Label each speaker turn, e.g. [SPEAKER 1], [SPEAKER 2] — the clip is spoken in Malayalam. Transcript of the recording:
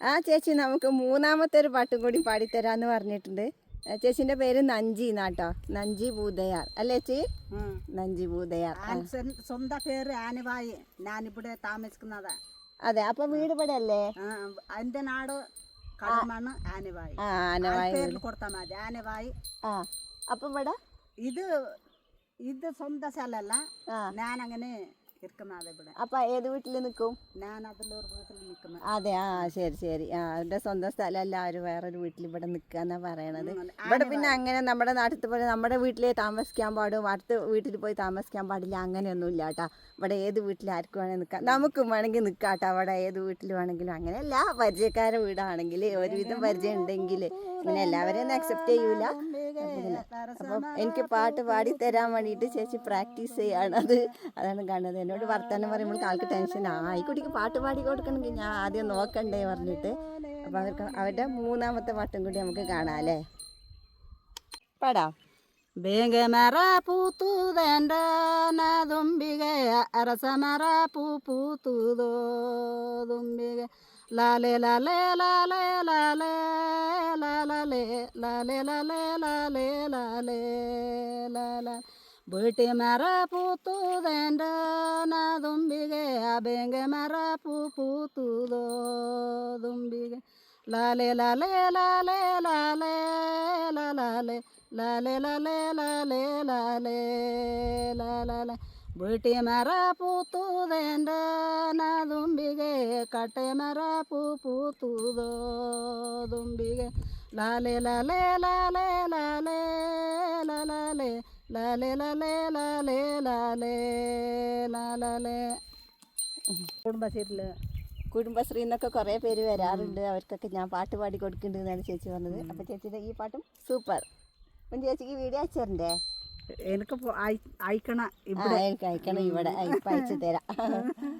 [SPEAKER 1] ആ ചേച്ചി നമുക്ക് മൂന്നാമത്തെ ഒരു പാട്ടും കൂടി പാടിത്തരാന്ന് പറഞ്ഞിട്ടുണ്ട്. ചേച്ചിന്റെ പേര് നഞ്ചി എന്നാട്ടോ. നഞ്ചി ഭൂതയാർ. അല്ലേ ചേച്ചി? നഞ്ചി ഭൂതയാർ.
[SPEAKER 2] സ്വന്തം പേര് ആനവായി. ഞാനിവിടെ താമസിക്കുന്നതാ.
[SPEAKER 1] അതെ അപ്പൊ വീട് ഇവിടെ അല്ലേ
[SPEAKER 2] എന്റെ നാട് ആനവായി.
[SPEAKER 1] ആനവായി
[SPEAKER 2] കൊടുത്താൽ മതി. ആനവായി.
[SPEAKER 1] ആ അപ്പൊ ഇവിടെ?
[SPEAKER 2] ഇത് ഇത് സ്വന്തം സ്ഥലമല്ല ഞാനങ്ങനെ ഇരിക്കുന്നത് ഇവിടെ.
[SPEAKER 1] അപ്പൊ ഏത് വീട്ടിൽ നിൽക്കും?
[SPEAKER 2] ഞാൻ അതിലൊരു വീട്ടിൽ നിൽക്കുന്നത്.
[SPEAKER 1] അതെ ആ ശരി ശരി. ആ എന്റെ സ്വന്തം സ്ഥലമല്ല അവർ വേറൊരു വീട്ടിൽ ഇവിടെ നിൽക്കാന്നാ പറയണത്. ഇവിടെ പിന്നെ അങ്ങനെ നമ്മുടെ നാട്ടിൽ പോലെ നമ്മുടെ വീട്ടിലെ താമസിക്കാൻ പാടും അടുത്ത വീട്ടിൽ പോയി താമസിക്കാൻ പാടില്ല അങ്ങനെയൊന്നും ഇല്ല കേട്ടാ ഇവിടെ ഏത് വീട്ടിൽ ആർക്കും വേണമെങ്കിൽ നിൽക്കാം. നമുക്കും വേണമെങ്കിൽ നിൽക്കാം കേട്ടോ അവിടെ ഏത് വീട്ടിൽ വേണമെങ്കിലും. അങ്ങനെയല്ല പരിചയക്കാരുടെ വീടാണെങ്കിൽ ഒരുവിധം പരിചയം ഉണ്ടെങ്കിൽ ഇങ്ങനെ എല്ലാവരെയും ഒന്നും അക്സെപ്റ്റ് ചെയ്യൂല അപ്പം എനിക്ക് പാട്ട് പാടി തരാൻ വേണ്ടിയിട്ട് ചേച്ചി പ്രാക്ടീസ് ചെയ്യണത് അതാണ് കാണുന്നത് എന്നോട് വർത്തമാനം പറയുമ്പോൾ ആൾക്ക് ടെൻഷൻ ആ ഈ കുട്ടിക്ക് പാട്ട് പാടി കൊടുക്കണമെങ്കിൽ ഞാൻ ആദ്യം നോക്കണ്ടേ പറഞ്ഞിട്ട് അപ്പം അവർക്ക് അവരുടെ മൂന്നാമത്തെ പാട്ടും കൂടി നമുക്ക് കാണാം അല്ലേ പാടാം
[SPEAKER 2] ಬೇಗ ಮರ ಪೂತುದಂಡ ನಾ ದುಂಬಿಗೆ ಅರಸ ಮರ ಪೂ ಪೂತುದೋ ದುಂಬಿಗೆ Lale lale lale lale lale lale lale lale lale lale വീട്ടി മറ പൂത്തൂതേൻ്റെ തുമ്പികെ അബേങ്ക മറ പൂ പൂത്തൂതോ തുമ്പിക ലാലേ ലാലേ ലാലേ ലാലേ ലാലേ ലാലേ ലാലേ ലാലേ ലാലേ ലാലേ ലാലേ ലാലാല പൂത്തൂതേന്റെ തുമ്പികെ കട്ടെ മര പൂ പൂത്തൂതോ തുമ്പികെ ലാലേ ലാലേ ലാലേ ലാലേ ലാലേ ലാലേ ലാലേ ലാലേ ലാലേ ലാലേ. കുടുംബശ്രീയിൽ
[SPEAKER 1] കുടുംബശ്രീ എന്നൊക്കെ കുറേ പേര് വരാറുണ്ട്. അവർക്കൊക്കെ ഞാൻ പാട്ട് പാടി കൊടുക്കുന്നുണ്ട് എന്നാണ് ചേച്ചി പറഞ്ഞത്. അപ്പം ചേച്ചിയുടെ ഈ പാട്ടും സൂപ്പർ. അപ്പം ചേച്ചിക്ക് വീഡിയോ അയച്ചു തരണ്ടേ
[SPEAKER 2] എനിക്ക് അയക്കണം
[SPEAKER 1] ഇവിടെ. അയക്കണം ഇവിടെ. അയച്ചു തരാം.